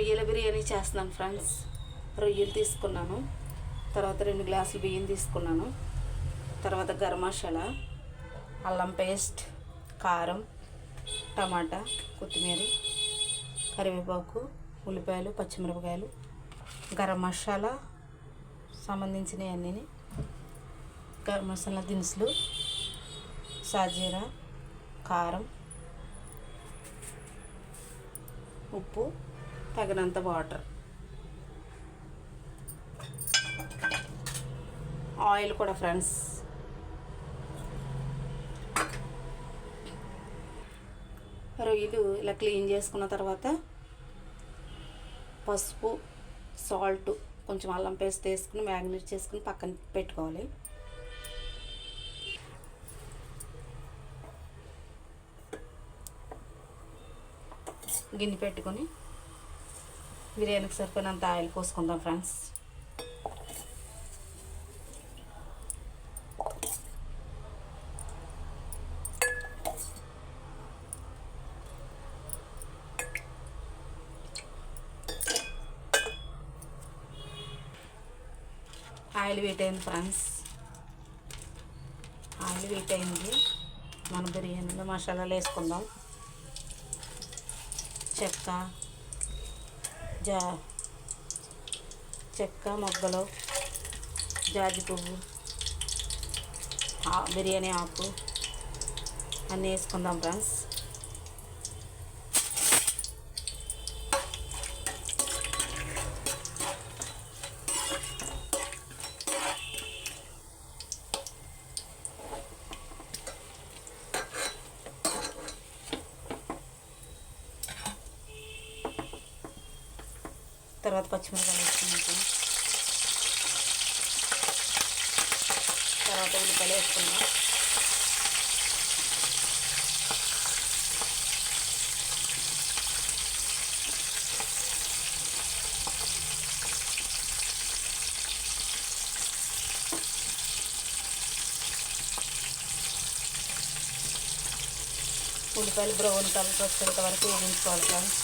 రొయ్యల బిర్యానీ చేస్తున్నాను ఫ్రెండ్స్. రొయ్యలు తీసుకున్నాను. తర్వాత రెండు గ్లాసులు బియ్యం తీసుకున్నాను. తర్వాత గరం మసాలా అల్లం పేస్ట్ కారం టమాటా కొత్తిమీర కరివేపాకు ఉల్లిపాయలు పచ్చిమిరపకాయలు గరం మసాలా సంబంధించినవి అన్నీ గరం మసాలా దినుసులు సాజీరా కారం ఉప్పు తగినంత వాటర్. ఆయిల్ కూడా ఫ్రెండ్స్. రొయ్యలు ఇలా క్లీన్ చేసుకున్న తర్వాత పసుపు సాల్ట్ కొంచెం అల్లం పేస్ట్ వేసుకుని మ్యాగ్నేట్ చేసుకుని పక్కన పెట్టుకోవాలి. గిన్నె పెట్టుకొని బిర్యానీకి సరిపోయినంత ఆయిల్ పోసుకుందాం ఫ్రెండ్స్. ఆయిల్ వెయిట్ అయింది ఫ్రెండ్స్. ఆయిల్ వెయిట్ అయింది. మన బిర్యానీలో మసాలాలు వేసుకుందాం. చెక్క జా చెక్క మొగ్గలు జాజి పువ్వు ఆ- బిర్యానీ ఆకు అన్నీ వేసుకుందాం ఫ్రెండ్స్. తర్వాత పచ్చిమిరపకాయలు వేసుకున్నాం తర్వాత ఉల్లిపాయలు వేసుకున్నాం ఉల్లిపాయలు బ్రౌన్ కలర్ వచ్చేంత వరకు వేయించుకోవాలి ఫ్రెండ్స్.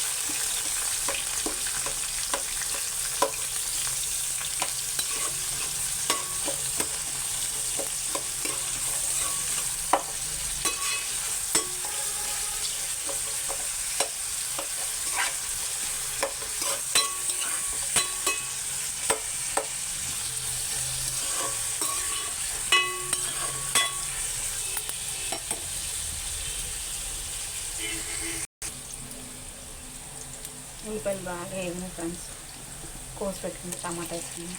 ఉల్లిపాయలు బాగా వేగినాయి ఫ్రెండ్స్ కోసి పెట్టుకుని టమాటా వేసుకుని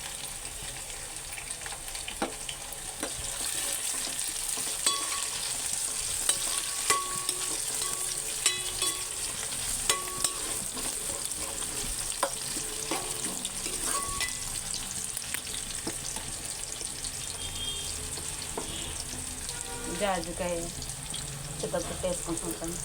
జాజికాయ చిత్తపుట్టు వేసుకుంటాం ఫ్రెండ్స్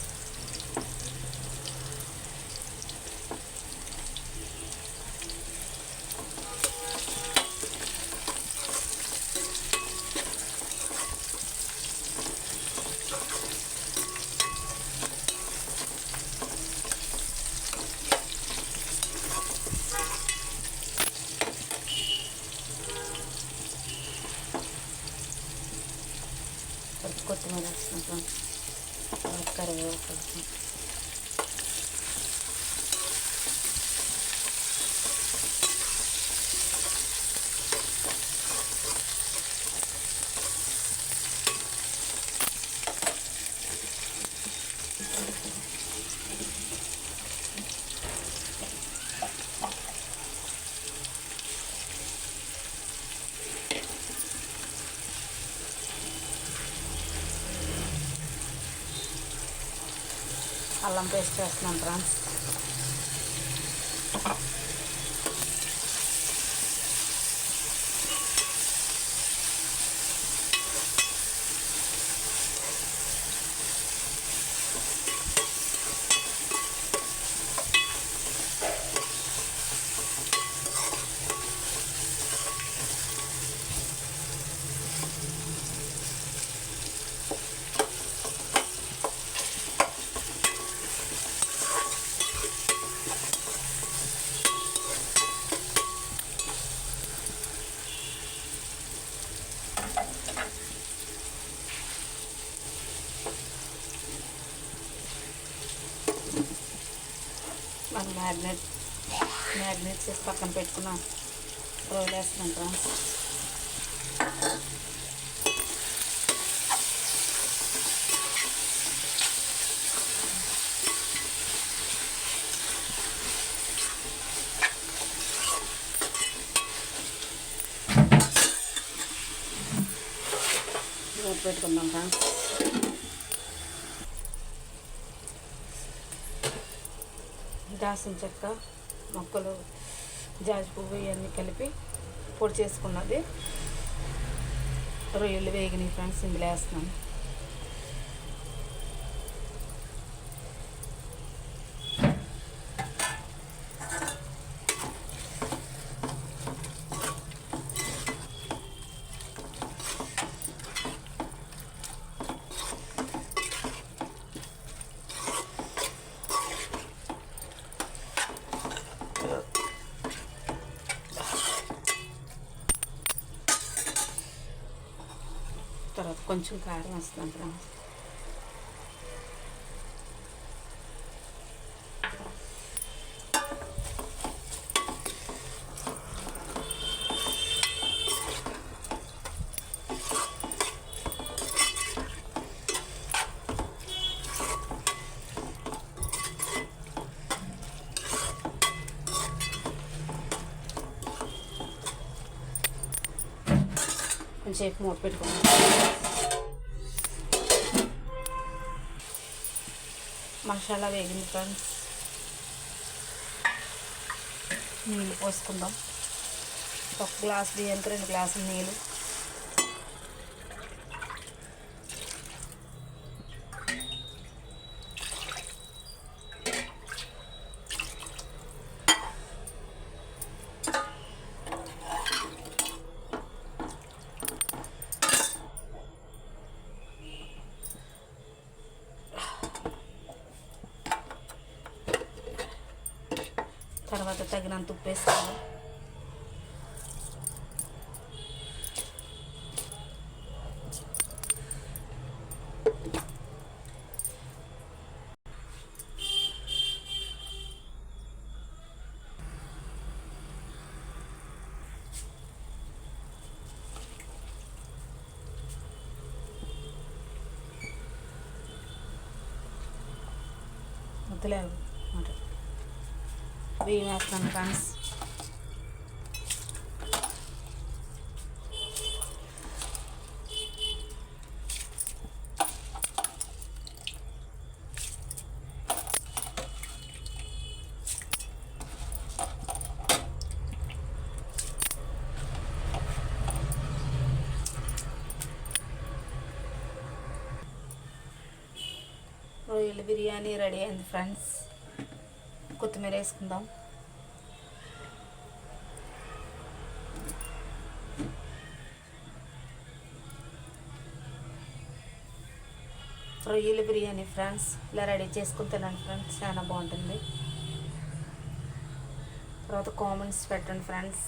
కొంచెం కొత్తిమీర వేసుకుంటాం తర్వాత కరివేపాకు వేసుకుంటాం. అల్లం పేస్ట్ వేస్తున్నాను ఫ్రెండ్స్. మ్యాగ్నెట్. మ్యాగ్నెట్ చేసి పక్కన పెట్టుకున్న రొయ్యలు వేస్తున్నాం ఫ్రెండ్స్ పెట్టుకుందాం ఫ్రెండ్స్ దాసిన చెక్క మొక్కలు జాజి పువ్వు ఇవన్నీ కలిపి పొడి చేసుకున్నది. రొయ్యలు వేగినాయి ఫ్రెండ్స్ ఇందులో వేస్తున్నాను. తర్వాత కొంచెం కారం వేస్తాం ఫ్రెండ్స్ కొంచెంసేపు మూత పెట్టుకోండి. మసాలా వేగింది ఫ్రెండ్స్. నీళ్ళు పోసుకుందాం. ఒక గ్లాస్ బియ్యానికి రెండు గ్లాసులు నీళ్ళు. తర్వాత తగినంత ఉప్పు వేసుకోవాలి. వద్దులేవు బియ్యం వేస్తాను ఫ్రెండ్స్ రొయ్యల బిర్యానీ రెడీ అయింది ఫ్రెండ్స్ కొత్తిమీర వేసుకుందాం. రొయ్యల బిర్యానీ ఫ్రెండ్స్ ఇలా రెడీ చేసుకుని తినండి ఫ్రెండ్స్ చాలా బాగుంటుంది. తర్వాత కామెంట్స్ పెట్టండి ఫ్రెండ్స్.